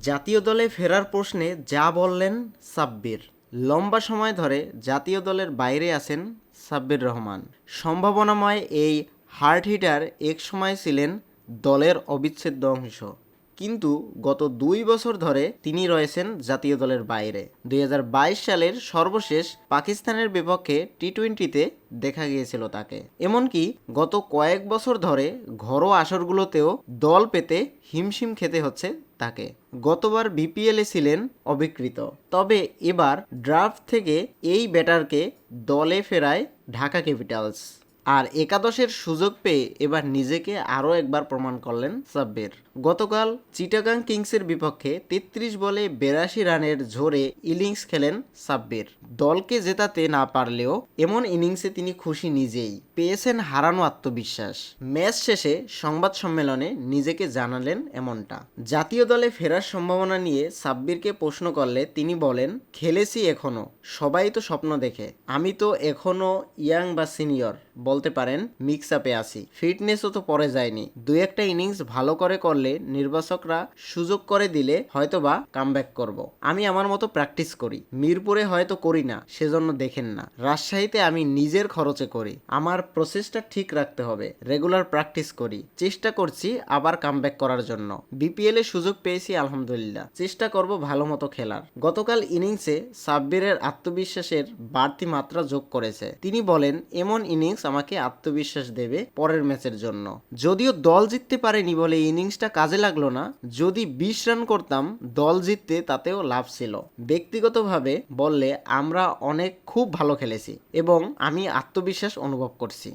জাতীয় দলে ফেরার প্রশ্নে যা বললেন সাব্বির। লম্বা সময় ধরে জাতীয় দলের বাইরে আছেন সাব্বির রহমান। সম্ভাবনাময় এই হার্ড হিটার এক সময় ছিলেন দলের অবিচ্ছেদ্য অংশ। কিন্তু গত দুই বছর ধরে তিনি রয়েছেন জাতীয় দলের বাইরে। দুই হাজার বাইশ সালের সর্বশেষ পাকিস্তানের বিপক্ষে টি টোয়েন্টিতে দেখা গিয়েছিল তাকে। এমনকি গত কয়েক বছর ধরে ঘরোয়া আসরগুলোতেও দল পেতে হিমশিম খেতে হচ্ছে তাকে। গতবার বিপিএলে ছিলেন অবিকৃত। তবে এবার ড্রাফট থেকে এই ব্যাটারকে দলে ফেরায় ঢাকা ক্যাপিটালস। আর একাদশের সুযোগ পেয়ে এবার নিজেকে আরও একবার প্রমাণ করলেন সাব্বির। গতকাল চিটাগাং কিংসের বিপক্ষে তেত্রিশ বলে বেরাশি রানের ঝোরে ইনিংস খেলেন সাব্বির। দলকে জেতাতে না পারলেও এমন ইনিংসে তিনি খুশি নিজেই। পেয়েছেন হারানো আত্মবিশ্বাস। ম্যাচ শেষে সংবাদ সম্মেলনে নিজেকে জানালেন এমনটা। জাতীয় দলে ফেরার সম্ভাবনা নিয়ে সাব্বিরকে প্রশ্ন করলে তিনি বলেন, খেলেছি এখনও, সবাই তো স্বপ্ন দেখে। আমি তো এখনও ইয়াং বা সিনিয়র, বলতে পারেন মিক্স আপে আছি। ফিটনেসও তো পরে যায়নি। দুই একটা ইনিংস ভালো করে করলে নির্বাচকরা সুযোগ করে দিলে হয়তো হয়তোবা কামব্যাক করব। আমি আমার মতো প্র্যাকটিস করি। মিরপুরে হয়তো করি না, সেজন্য দেখেন না। রাজশাহীতে আমি নিজের খরচে করি। আমার প্রসেসটা ঠিক রাখতে হবে। রেগুলার প্র্যাকটিস করি। চেষ্টা করছি আবার কামব্যাক করার জন্য। বিপিএল এ সুযোগ পেয়েছি, আলহামদুলিল্লাহ। চেষ্টা করব ভালো মতো খেলার। গতকাল ইনিংসে সাব্বিরের আত্মবিশ্বাসের বাড়তি মাত্রা যোগ করেছে। তিনি বলেন, এমন ইনিংস আমাকে আত্মবিশ্বাস দেবে পরের ম্যাচের জন্য। যদিও দল জিততে পারেনি বলে ইনিংসটা কাজে লাগল না, যদি বিশ রান করতাম, দল জিততে তাতেও লাভ ছিল। ব্যক্তিগতভাবে বললে, আমরা অনেক খুব ভালো খেলেছি এবং আমি আত্মবিশ্বাস অনুভব করছি। Форсі.